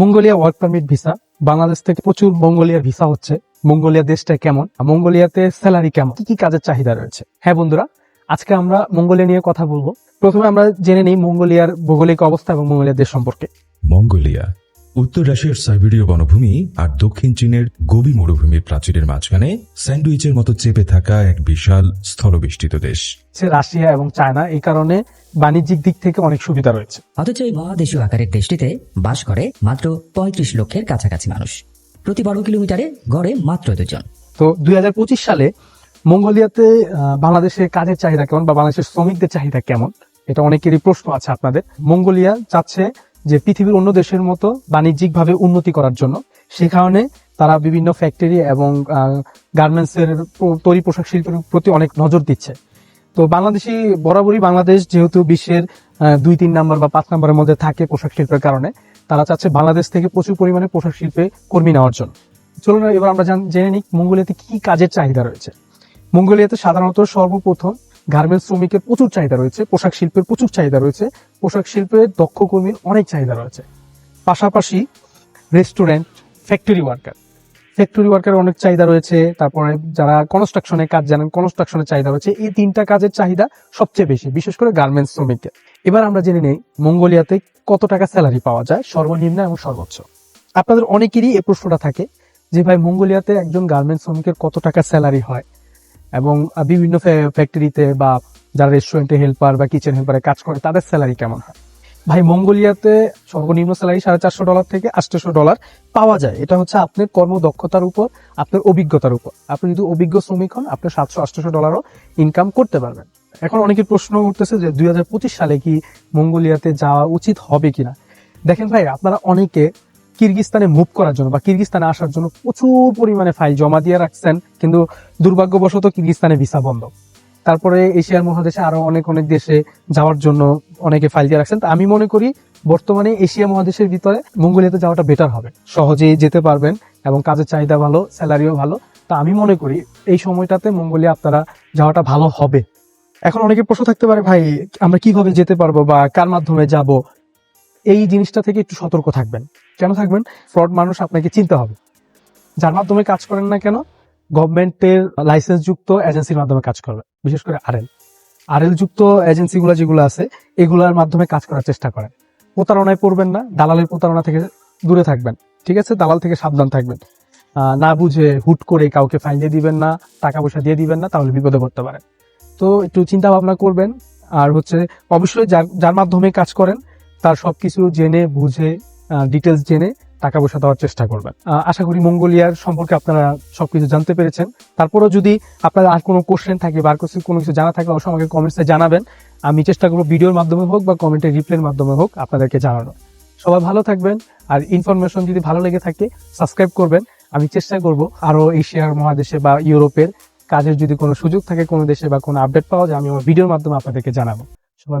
Mongolia work permit visa Bangladesh থেকে প্রচুর মঙ্গোলিয়ার visa হচ্ছে। মঙ্গোলিয়া দেশটা কেমন? মঙ্গোলিয়াতে স্যালারি কেমন? কি কি কাজের চাহিদা রয়েছে? হ্যাঁ বন্ধুরা, আজকে আমরা মঙ্গোলিয়া নিয়ে কথা বলব। প্রথমে আমরা জেনে নিই মঙ্গোলিয়ার ভৌগোলিক অবস্থা এবং মঙ্গোলিয়া দেশ সম্পর্কে। মঙ্গোলিয়া উত্তর রাশিয়ার সাইবেরীয় বনভূমি আর দক্ষিণ চীনের গোবি মরুভূমির প্রাচীরের মাঝখানে স্যান্ডউইচের মতো চেপে থাকা এক বিশাল স্থলবেষ্টিত দেশ। রাশিয়া এবং চায়না এই কারণে বাণিজ্যিক দিক থেকে অনেক সুবিধা রয়েছে। অথচ এই মহাদেশীয় আকারের দেশটিতে বাস করে মাত্র পঁয়ত্রিশ লক্ষের কাছাকাছি মানুষ। প্রতি বর্গ কিলোমিটারে গড়ে মাত্র দুজন। তো দুই হাজার পঁচিশ সালে মঙ্গোলিয়াতে আহ, বাংলাদেশে কাজের চাহিদা কেমন বা বাংলাদেশের শ্রমিকদের চাহিদা কেমন? এটা অনেকেরই প্রশ্ন আছে আপনাদের। মঙ্গোলিয়া চাচ্ছে যে পৃথিবীর অন্য দেশের মতো বাণিজ্যিকভাবে উন্নতি করার জন্য। সে কারণে তারা বিভিন্ন ফ্যাক্টরি এবং গার্মেন্টসের তৈরি পোশাক শিল্পের প্রতি অনেক নজর দিচ্ছে। তো বাংলাদেশি, বরাবরই বাংলাদেশ যেহেতু বিশ্বের দুই, তিন নাম্বার বা পাঁচ নাম্বারের মধ্যে থাকে পোশাক শিল্পের কারণে, তারা চাচ্ছে বাংলাদেশ থেকে প্রচুর পরিমাণে পোশাক শিল্পে কর্মী নেওয়ার জন্য। চলুন এবার আমরা জান- নিই মঙ্গোলিয়াতে কি কাজের চাহিদা রয়েছে। মঙ্গোলিয়াতে সাধারণত সর্বপ্রথম গার্মেন্টস শ্রমিকের প্রচুর চাহিদা রয়েছে, পোশাক শিল্পের প্রচুর চাহিদা রয়েছে, পোশাক শিল্পের দক্ষ কর্মীর অনেক চাহিদা রয়েছে। পাশাপাশি রেস্টুরেন্ট ফ্যাক্টরি ওয়ার্কার ফ্যাক্টরি ওয়ার্কারের অনেক চাহিদা রয়েছে, তারপরে যারা কনস্ট্রাকশনের কাজ জানেন কনস্ট্রাকশনের চাহিদা রয়েছে, এই তিনটা কাজের চাহিদা সবচেয়ে বেশি, বিশেষ করে গার্মেন্টস শ্রমিকদের। এবার আমরা জেনে নেই মঙ্গোলিয়াতে কত টাকা স্যালারি পাওয়া যায়, সর্বনিম্ন এবং সর্বোচ্চ। আপনাদের অনেকেরই এই প্রশ্নটা থাকে যে, ভাই মঙ্গোলিয়াতে একজন গার্মেন্টস শ্রমিকের কত টাকা স্যালারি হয়? এবং বিভিন্ন ফ্যাক্টরিতে বা যারা রেস্টুরেন্টে হেল্পার বা কিচেন হেল্পারে কাজ করে, তাদের স্যালারি কেমন হয়? ভাই, মঙ্গোলিয়াতে সর্বনিম্ন স্যালারি সাড়ে চারশো ডলার থেকে আটশোশো ডলার পাওয়া যায়। এটা হচ্ছে আপনার কর্মদক্ষতার উপর, আপনার অভিজ্ঞতার উপর। আপনি যদি অভিজ্ঞ শ্রমিক হন, আপনি সাতশো, আটশোশো ডলারও ইনকাম করতে পারবেন। এখন অনেকে প্রশ্ন উঠতেছে যে, দুই হাজার পঁচিশ সালে কি মঙ্গোলিয়াতে যাওয়া উচিত হবে কিনা? দেখেন ভাই, আপনারা অনেকে কিরগিস্তানে মুভ করার জন্য বা কিরগিস্তানে আসার জন্য প্রচুর পরিমাণে ফাইল জমা দিয়ে রাখছেন, কিন্তু দুর্ভাগ্যবশত কিরগিস্তানে ভিসা বন্ধ। তারপরে এশিয়ার মহাদেশে আরও অনেক অনেক দেশে যাওয়ার জন্য অনেকে ফাইল দিয়ে রাখছেন। আমি মনে করি বর্তমানে এশিয়া মহাদেশের ভিতরে মঙ্গোলিয়াতে যাওয়াটা বেটার হবে। সহজেই যেতে পারবেন এবং কাজের চাহিদা ভালো স্যালারিও ভালো। তা আমি মনে করি এই সময়টাতে মঙ্গোলিয়া আপনারা যাওয়াটা ভালো হবে। এখন অনেকে প্রশ্ন থাকতে পারে, ভাই, আমরা কীভাবে যেতে পারব বা কার মাধ্যমে যাব? এই জিনিসটা থেকে একটু সতর্ক থাকবেন। কেন থাকবেন? ফ্রড মানুষ আপনাকে চিনতে হবে। যার মাধ্যমে কাজ করেন না কেন? গভর্নমেন্টের লাইসেন্স যুক্ত এজেন্সির মাধ্যমে কাজ করবে। বিশেষ করে আরএল। আরএল যুক্ত এজেন্সিগুলো যেগুলো আছে, এগুলোর মাধ্যমে কাজ করার চেষ্টা করেন। প্রতারণায় পড়বেন না, দালালের প্রতারণা থেকে দূরে থাকবেন। ঠিক আছে? দালাল থেকে সাবধান থাকবেন। না বুঝে হুট করে কাউকে ফাইন দিয়ে দিবেন না টাকা পয়সা দিয়ে দিবেন না, তাহলে বিপদে পড়তে পারেন। তো একটু চিন্তা ভাবনা করবেন। আর হচ্ছে, অবশ্যই যার যার মাধ্যমে কাজ করেন তার সবকিছু জেনে, বুঝে ডিটেলস জেনে টাকা পয়সা দেওয়ার চেষ্টা করবেন। আশা করি মঙ্গোলিয়ার সম্পর্কে আপনারা সবকিছু জানতে পেরেছেন। তারপরেও যদি আপনার আর কোনো কোশ্চেন থাকে বা আর কোনো কিছু জানা থাকে, অবশ্যই আমাকে কমেন্টসে জানাবেন। আমি চেষ্টা করব ভিডিওর মাধ্যমে হোক বা কমেন্টের রিপ্লাইয়ের মাধ্যমে হোক আপনাদেরকে জানানো। সবাই ভালো থাকবেন আর ইনফরমেশন যদি ভালো লেগে থাকে সাবস্ক্রাইব করবেন। আমি চেষ্টা করব আরও এশিয়ার মহাদেশে বা ইউরোপের কাজের যদি কোনো সুযোগ থাকে কোনো দেশে বা কোনো আপডেট পাওয়া যায়, আমি আমার ভিডিওর মাধ্যমে আপনাদেরকে জানাব। সবাই